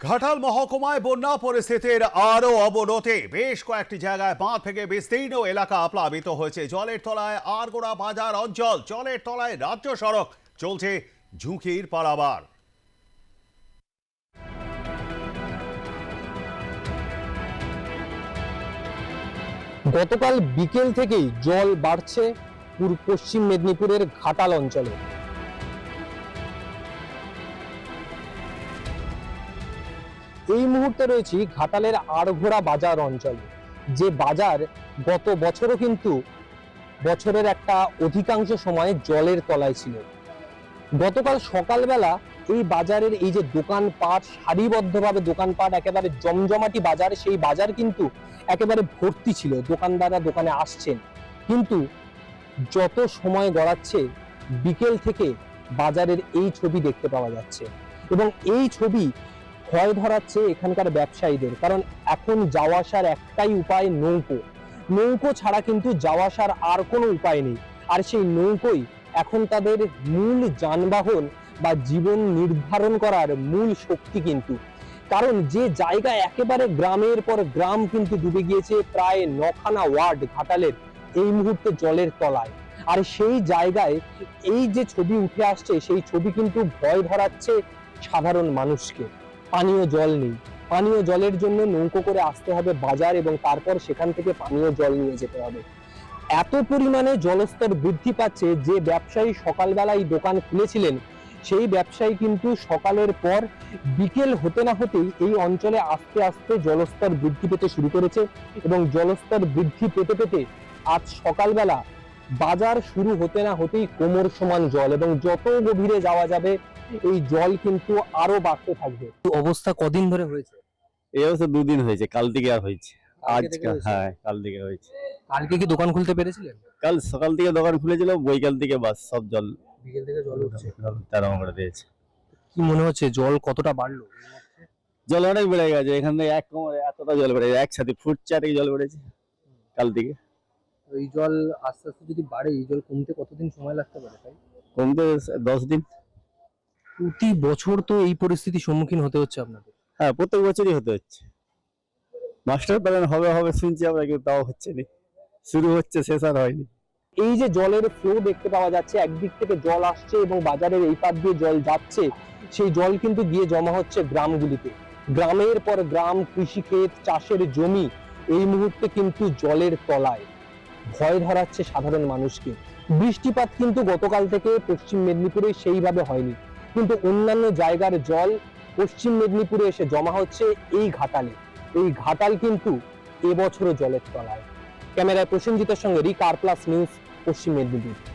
ঘাটাল মহকুমায় বন্যা পরিস্থিতির আরও অবনতি। বেশ কয়েকটি জায়গায় বাঁধ থেকে বিস্তীর্ণ এলাকা প্লাবিত হয়েছে। জলের তলায় আরগোড়া বাজার অঞ্চল, জলের তলায় রাজ্য সড়ক, চলছে ঝুঁকির পারাবার গতকাল বিকেল থেকেই জল বাড়ছে পূর্ব পশ্চিম মেদিনীপুরের ঘাটাল অঞ্চলে। এই মুহূর্তে রয়েছি ঘাটালের আড়ঘোড়া বাজার অঞ্চলে। যে বাজার গত বছরও কিন্তু বছরের একটা অধিকাংশ সময় জলের তলায় ছিল। গতকাল সকালবেলা এই বাজারের এই যে দোকানপাট, সারিবদ্ধভাবে দোকানপাট, একেবারে জমজমাটি বাজার, সেই বাজার কিন্তু একেবারে ভর্তি ছিল। দোকানদাররা দোকানে আসছেন। কিন্তু যত সময় গড়াচ্ছে, বিকেল থেকে বাজারের এই ছবি দেখতে পাওয়া যাচ্ছে। এবং এই ছবি ভয় ধরাচ্ছে এখানকার ব্যবসায়ীদের। কারণ এখন যাওয়া আসার একটাই উপায় নৌকো। নৌকো ছাড়া কিন্তু যাওয়া আসার আর কোনো উপায় নেই। আর সেই নৌকোই এখন তাদের মূল যানবাহন বা জীবন নির্ধারণ করার মূল শক্তি কিন্তু। কারণ যে জায়গা একেবারে গ্রামের পর গ্রাম কিন্তু ডুবে গিয়েছে প্রায় নখানা ওয়ার্ড ঘাটালের, এই মুহূর্তে জলের তলায়। আর সেই জায়গায় এই যে ছবি উঠে আসছে, সেই ছবি কিন্তু ভয় ধরাচ্ছে সাধারণ মানুষকে। পানীয় জল নেই। পানীয় জলের জন্য নৌকো করে আসতে হবে বাজার এবং তারপর সেখান থেকে পানীয় জল নিয়ে যেতে হবে। এত পরিমাণে জলস্তর বৃদ্ধি পাচ্ছে যে ব্যবসায়ী সকালবেলায় দোকান খুলেছিলেন, সেই ব্যবসায়ী কিন্তু সকালের পর বিকেল হতে না হতেই এই অঞ্চলে আস্তে আস্তে জলস্তর বৃদ্ধি পেতে শুরু করেছে এবং জলস্তর বৃদ্ধি পেতে পেতে আজ সকালবেলা বাজার শুরু হতে না হতেই কোমর সমান জল এবং যত গভীরে যাওয়া যাবে এই জল কিন্তু আরও বাড়তে থাকবে। অবস্থা কদিন ধরে হয়েছে? এই অবস্থা দুদিন হয়েছে কাল থেকে আর হয়েছে। আজকে হ্যাঁ কাল থেকে হয়েছে। কালকে কি দোকান খুলতে পেরেছিলেন? কাল সকাল থেকে দোকান খুলেছিল বৈকাল থেকে বাস সব জল বিকেল থেকে জল উঠছে। তারা করে দিয়েছে। কি মনে হচ্ছে জল কতটা বাড়লো? জল অনেক বেড়ে গেছে এখান থেকে এক কোমরে এতটা জল একসাথে ফুট চারে জল বেড়েছে কাল থেকে। এই জল আস্তে আস্তে যদি বাড়ে এই জল কমতে কতদিন সময় লাগতে পারে তাই? কমতে দশ দিন। প্রতি বছর তো এই পরিস্থিতির সম্মুখীন হতে হচ্ছে আপনাদের। হ্যাঁ প্রত্যেক বছরই হতে হচ্ছে। মাস্টার প্ল্যান হবে হবে শুনছি আমরা কিন্তু তাও হচ্ছে না। শুরু হচ্ছে শেষ আর হয়নি। এই যে জলের ফ্লো দেখতে পাওয়া যাচ্ছে একদিক থেকে জল আসছে এবং বাজারের এই পার দিয়ে জল যাচ্ছে সেই জল কিন্তু গিয়ে জমা হচ্ছে গ্রামগুলিতে। গ্রামের পর গ্রাম কৃষিক্ষেত চাষের জমি এই মুহূর্তে কিন্তু জলের তলায়। ভয় ধরাচ্ছে সাধারণ মানুষকে। বৃষ্টিপাত কিন্তু গতকাল থেকে পশ্চিম মেদিনীপুরে সেইভাবে হয়নি। কিন্তু অন্যান্য জায়গার জল পশ্চিম মেদিনীপুরে এসে জমা হচ্ছে এই ঘাটালে। এই ঘাটাল কিন্তু এবছরও জলের তলায়। ক্যামেরায় প্রসেনজিতের সঙ্গে রিকার প্লাস নিউজ পশ্চিম মেদিনীপুর।